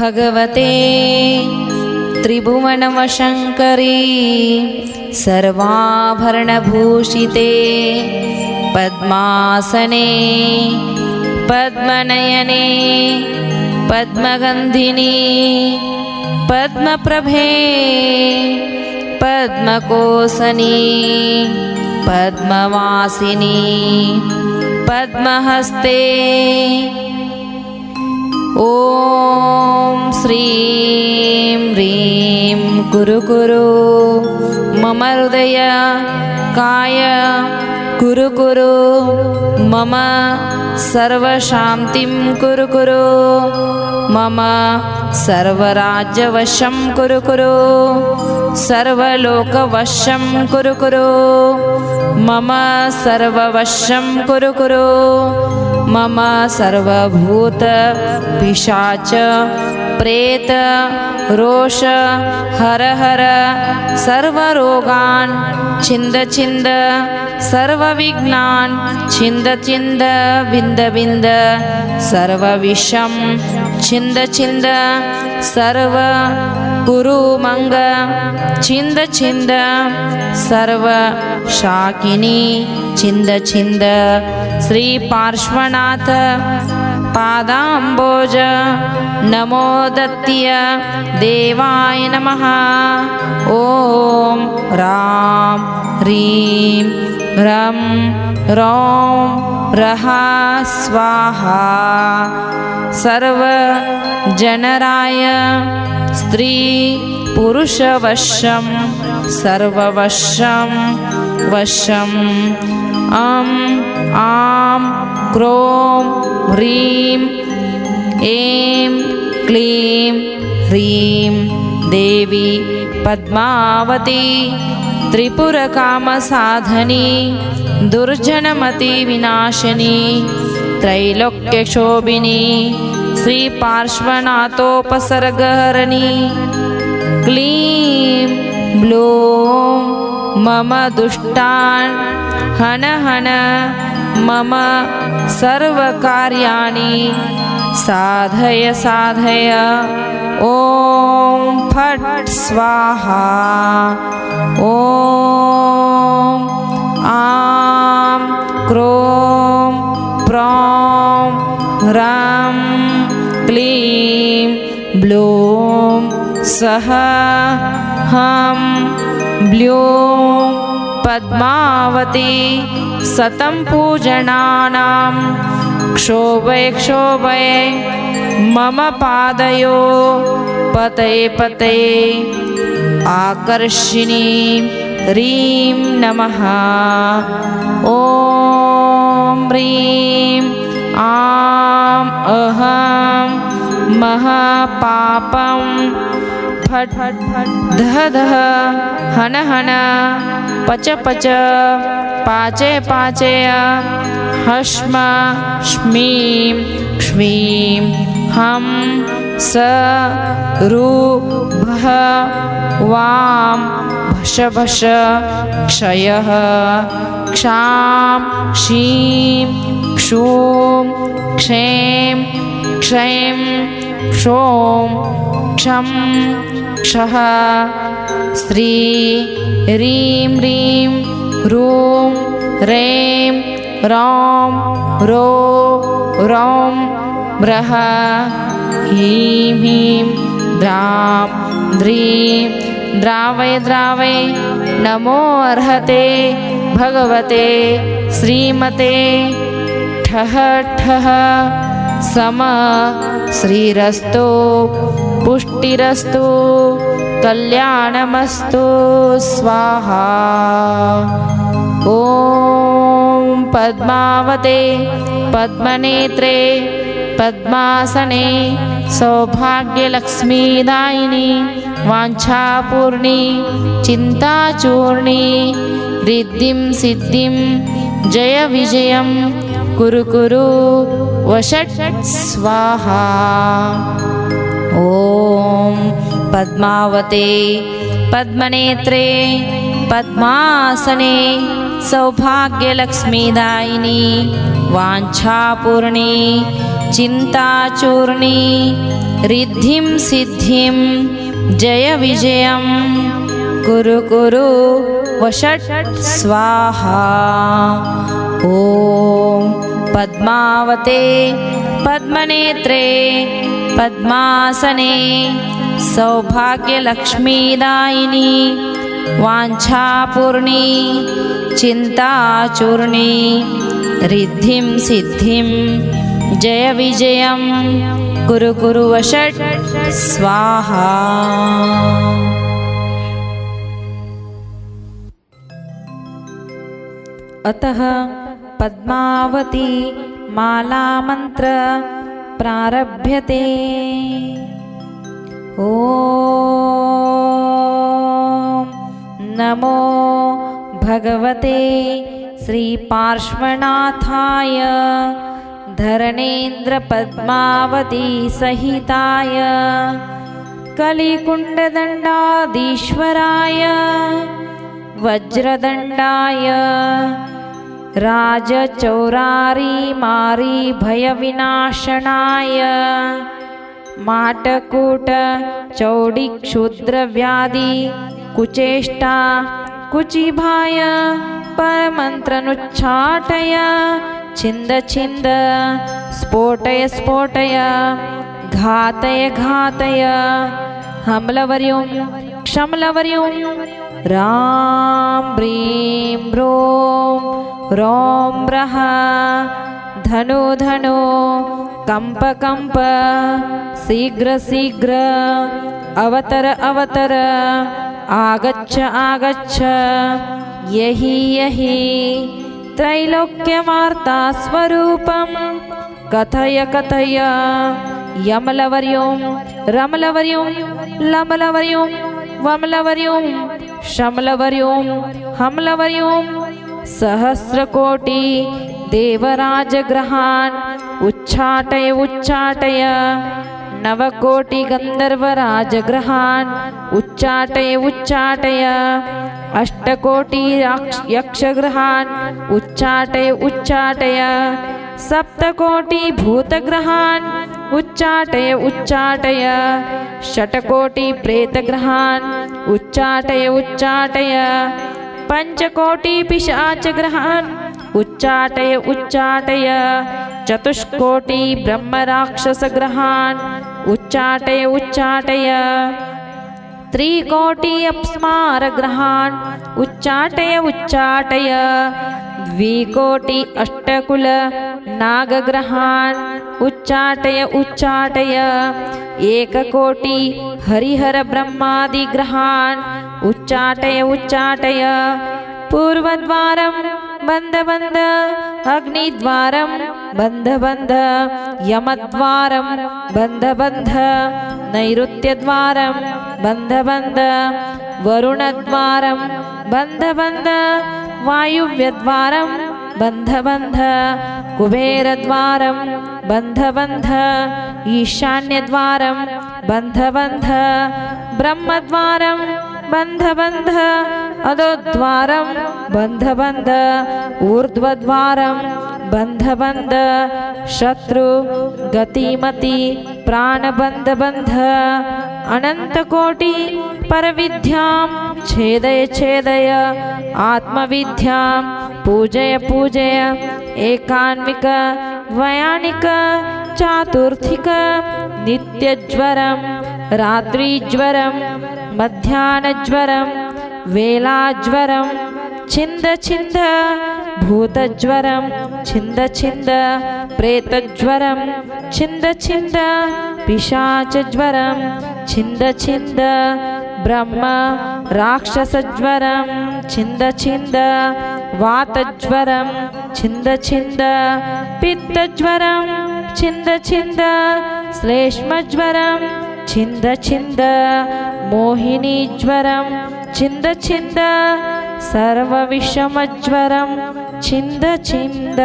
भगवते त्रिभुवनवशङ्करी सर्वाभरणभूषिते पद्मासने पद्मनयने पद्मगन्धिनी पद्मप्रभे पद्मकोसनी पद्मवासिनी पद्महस्ते। ॐ श्रीं ह्रीं कुरु कुरु मम हृदय काय। कुरु कुरु मम सर्वशान्तिं कुरु कुरु मम सर्वराज्यवशं कुरु कुरु सर्वलोकवशं कुरु कुरु मम सर्ववशं कुरु कुरु मम सर्वभूतपिशाच प्रेत रोष हर हर सर्वरोगान् छिन्द छिन्द सर्वविघ्नान् छिन्द छिन्द बिन्द बिन्द सर्वविषं छिन्द छिन्द सर्व कुरु मङ्ग छिन्द छिन्द सर्व शाकिनी छिन्द छिन्द। श्रीपार्श्वनाथ पादाम्बोज नमो दत्य देवाय नमः। ॐ रां ह्रीं रं रौं रः स्वाहा सर्वजनराय स्त्रीपुरुषवशं सर्ववशं वशम् अं आं क्रों ह्रीं ऐं क्लीं ह्रीं देवी पद्मावती त्रिपुरकामसाधनी दुर्जनमतिविनाशिनी त्रैलोक्यशोभिनी श्रीपार्श्वनाथोपसर्गहरणी क्लीं ब्लूं मम दुष्टान् हन हन मम सर्वकार्याणि साधय साधय। ॐ फट् स्वाहा। ॐ आं क्रों प्रौं ह्रां क्लीं ब्लूं सः हं ब्लूं पद्मावती सतं पूजनानां क्षोभय क्षोभय मम पादयो पतये पतये आकर्षिणी ह्रीं नमः। ॐ ह्रीं आम् अहं महापापं फट् धः धः हन हन, पच पच, पाचे पाचय हश्म श्मीं क्ष्मीं हं, स, रू, भः, वां भष भष क्षयः, क्षां, क्षीं, क्षूं, क्षें क्षैं क्षों क्षं क्षः। श्री ह्रीं ह्रीं ह्रूं रें रौं रो रौं रः ह्रीं ह्रीं द्रां द्रीं द्रावय द्रावय नमो अर्हते भगवते श्रीमते ठः ठः सम श्रीरस्तु पुष्टिरस्तु कल्याणमस्तु स्वाहा। ॐ पद्मावते पद्मनेत्रे पद्मासने सौभाग्यलक्ष्मीदायिनी वाञ्छापूर्णी चिन्ताचूर्णी रिद्धिं सिद्धिं जयविजयं कुरु कुरु वषट् स्वाहा ॐ पद्मावते पद्मनेत्रे पद्मासने सौभाग्यलक्ष्मीदायिनी वाञ्छापूर्णी चिन्ताचूर्णी रिद्धिं सिद्धिं जयविजयं कुरु कुरु वषट् स्वाहा। ॐ पद्मावते पद्मनेत्रे पद्मासने सौभाग्यलक्ष्मीदायिनी वाञ्छापूर्णी चिन्ताचूर्णी रिद्धिं सिद्धिं जयविजयं कुरु कुरु वषट् स्वाहा। अतः पद्मावती मालामन्त्र नमो भगवते श्रीपार्श्वनाथाय धरणेन्द्रपद्मावतीसहिताय कलिकुण्डदण्डाधीश्वराय वज्रदण्डाय राजचौरारी मारी भयविनाशनाय। माटकूट चौडिक्षुद्रव्याधि कुचेष्टा कुचिभाय परमन्त्रनुच्चाटय छिन्द छिन्द स्फोटय स्फोटय घातय घातय हमलवर्युं क्षमलवर्युं रां ब्रीं ब्रों रों रः धनु धनु कम्प कम्प शीघ्र शीघ्र अवतर अवतर आगच्छ आगच्छ यहि यहि त्रैलोक्यवार्तास्वरूपं कथय कथय यमलवर्युं रमलवर्युं लमलवर्युं वमलवर्युं शमलवर्युं हमलवर्युं सहस्रकोटि देवराजग्रहान् उच्चाटय उच्चाटय। नवकोटिगन्धर्वराजग्रहान् उच्चाटय उच्चाटय। अष्टकोटि यक्षग्रहान् उच्चाटय उच्चाटय। सप्तकोटिभूतग्रहान् उच्चाटय उच्चाटय। षट्कोटिप्रेतग्रहान् उच्चाटय उच्चाटय पञ्चकोटिपिशाचग्रहान् उच्चाटय उच्चाटय। चतुष्कोटिब्रह्मराक्षसग्रहान् उच्चाटय उच्चाटय। त्रिकोटि अप्स्मारग्रहान् उच्चाटय उच्चाटय। द्विकोटि अष्टकुल नागग्रहान्। उच्चाटय उच्चाटय। एककोटि हरिहरब्रह्मादिग्रहान्। उच्चाटय उच्चाटय। पूर्वद्वारं बन्ध बन्ध अग्निद्वारं बन्ध बन्ध यमद्वारं बन्ध बन्ध नैऋत्यद्वारं बन्ध बन्ध वरुणद्वारं बन्ध बन्ध वायुव्यद्वारं बन्ध बन्ध कुबेरद्वारं बन्ध बन्ध ईशान्यद्वारं बन्ध बन्ध ब्रह्मद्वारं बन्ध बन्ध अधोद्वारं बन्ध बन्ध ऊर्ध्वद्वारं बन्ध बन्ध शत्रु, गतिमति प्राणबन्ध बन्ध अनन्तकोटि परविद्यां, छेदय छेदय, आत्मविद्यां, पूजय पूजय, एकान्विक, वयानिक, चातुर्थिक, नित्यज्वरं, रात्रिज्वरं मध्याह्नज्वरं वेलाज्वरं छिन्द छिन्द भूतज्वरं छिन्द छिन्द प्रेतज्वरं छिन्द छिन्द पिशाचज्वरं छिन्द छिन्द ब्रह्म राक्षसज्वरं छिन्द छिन्द वातज्वरं छिन्द छिन्द पित्तज्वरं छिन्द छिन्द श्लेष्मज्वरं छिन्द छिन्द मोहिनीज्वरं छिन्द छिन्द सर्वविषमज्वरं छिन्द छिन्द।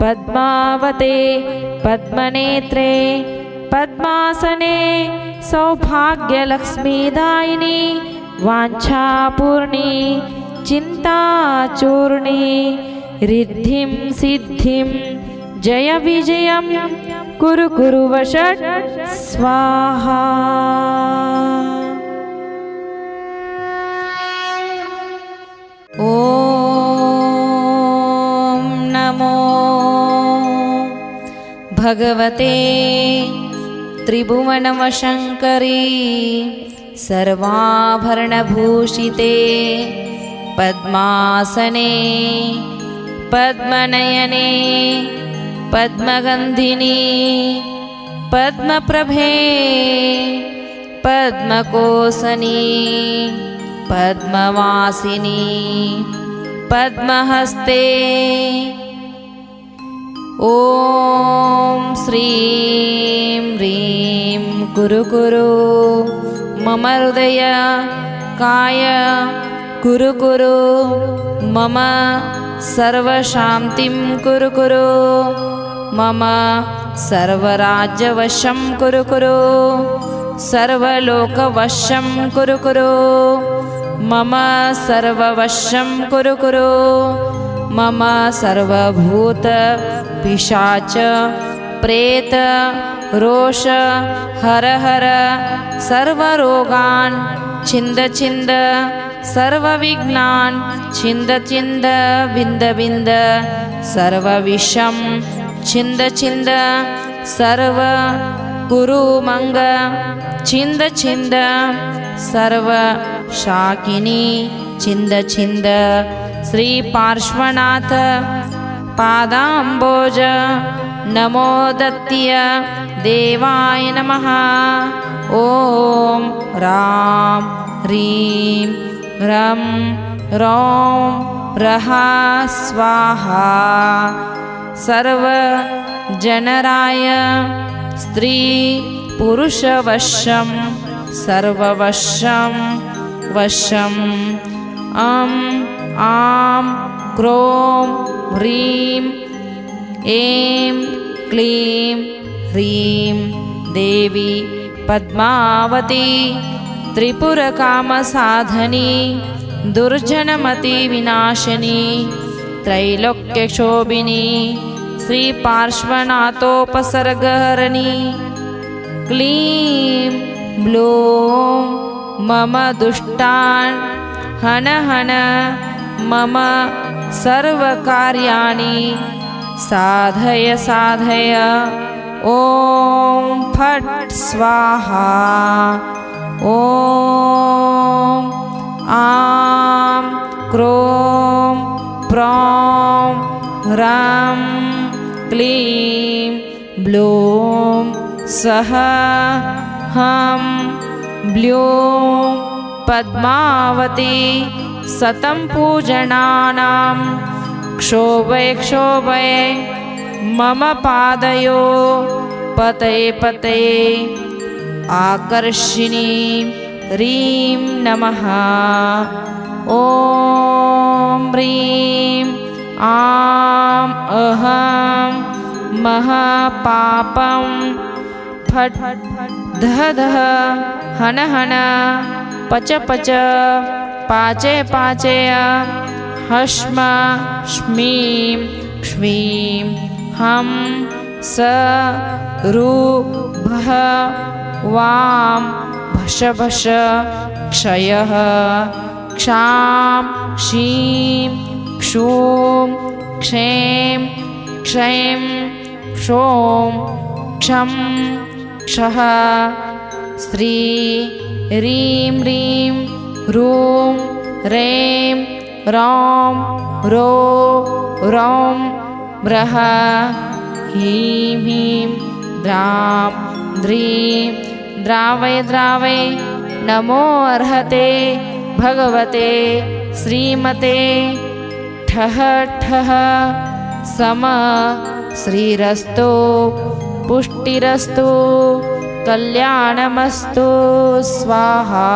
पद्मावते पद्मनेत्रे पद्मासने सौभाग्यलक्ष्मीदायिनी वाञ्छापूर्णी चिन्ताचूर्णी रिद्धिं सिद्धिं जय विजयं कुरु कुरु वषट् स्वाहा। ॐ नमो भगवते त्रिभुवनमशङ्करी सर्वाभरणभूषिते पद्मासने पद्मनयने पद्मगन्धिनी पद्मप्रभे पद्मकोसनी पद्मवासिनी पद्महस्ते। ॐ श्रीं ह्रीं कुरु मम हृदय काय कुरु कुरु मम सर्वशान्तिं कुरु कुरु मम सर्वराज्यवशं कुरु कुरु सर्वलोकवशं कुरु कुरु मम सर्ववशं कुरु कुरु मम सर्वभूत पिशाच प्रेत रोष हर हर सर्वरोगान् छिन्द छिन्द सर्वविघ्नान् छिन्द छिन्द विन्द सर्वविषं छिन्द छिन्द सर्व कुरु मङ्ग छिन्द छिन्द छिन्द श्रीपार्श्वनाथ पादाम्बोज नमो दत्य देवाय नमः। ॐ रां ह्रीं रं रौं रः स्वाहा। सर्वजनराय स्त्रीपुरुषवशं सर्ववशं वशम् अं आं क्रों ह्रीं ऐं क्लीं ह्रीं। देवी पद्मावती त्रिपुरकामसाधनी दुर्जनमतिविनाशिनी त्रैलोक्यशोभिनी श्रीपार्श्वनाथोपसर्गहरणी क्लीं ब्लूं मम दुष्टान् हन हन मम सर्वकार्याणि। साधय साधय ॐ फट् स्वाहा ॐ आं क्रों प्रौं ह्रां क्लीं ब्लूं सः हं ब्लूं पद्मावती सतं पूजनानां क्षोभय क्षोभय मम पादयो पतये पतये आकर्षिणी ह्रीं नमः। ॐ ह्रीं आम् अहं महापापं फट् धः धः हन हन पच पच पाचे पाचय हश्म श्मीं क्ष्मीं हं स रू भः वां भष भष क्षयः। क्षां क्षीं क्षूं क्षें क्षैं क्षों क्षं क्षः। श्री ह्रीं ह्रीं ह्रूं रें रौं रो रौं ब्रह। ह्रीं द्रां द्रीं द्रावय द्रावय नमो अर्हते भगवते श्रीमते। ठः ठः सम श्रीरस्तो पुष्टिरस्तु कल्याणमस्तु स्वाहा।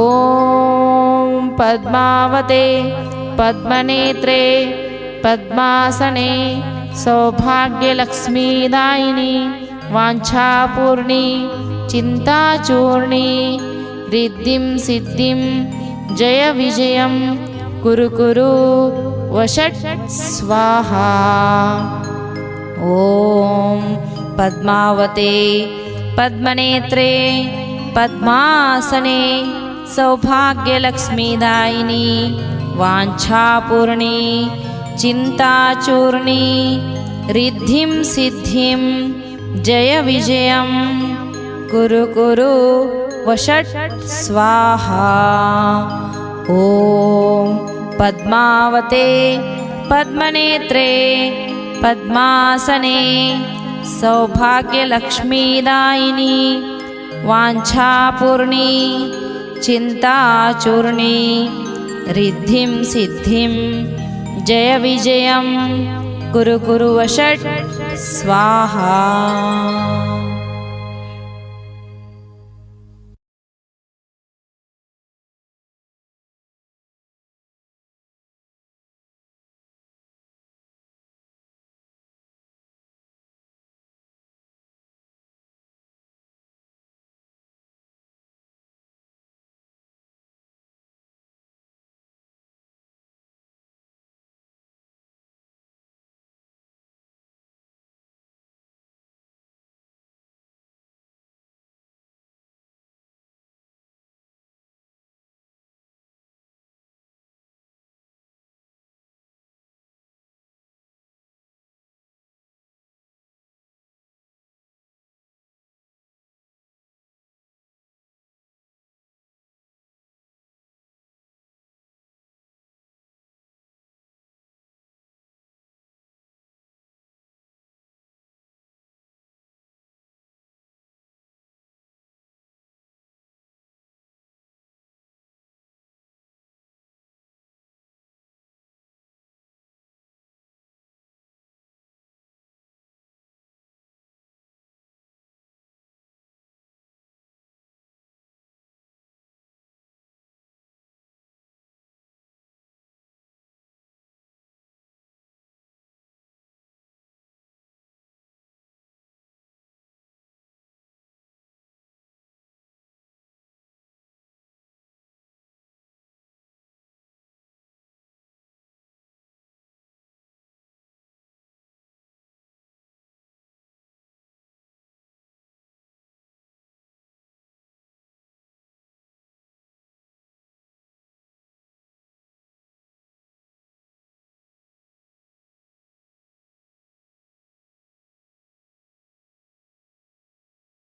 ॐ पद्मावते पद्मनेत्रे पद्मासने सौभाग्यलक्ष्मीदायिनी वाञ्छापूर्णी चिन्ताचूर्णी रिद्धिं सिद्धिं जय विजयं कुरु कुरु वषट् स्वाहा। ॐ पद्मावते पद्मनेत्रे पद्मासने सौभाग्यलक्ष्मीदायिनी वाञ्छापूर्णी चिन्ताचूर्णी रिद्धिं सिद्धिं जयविजयं कुरु कुरु वषट् स्वाहा। ॐ पद्मावते पद्मनेत्रे पद्मासने सौभाग्यलक्ष्मीदायिनी वाञ्छापूर्णी चिन्ताचूर्णी रिद्धिं सिद्धिं जयविजयं कुरु कुरु वषट् स्वाहा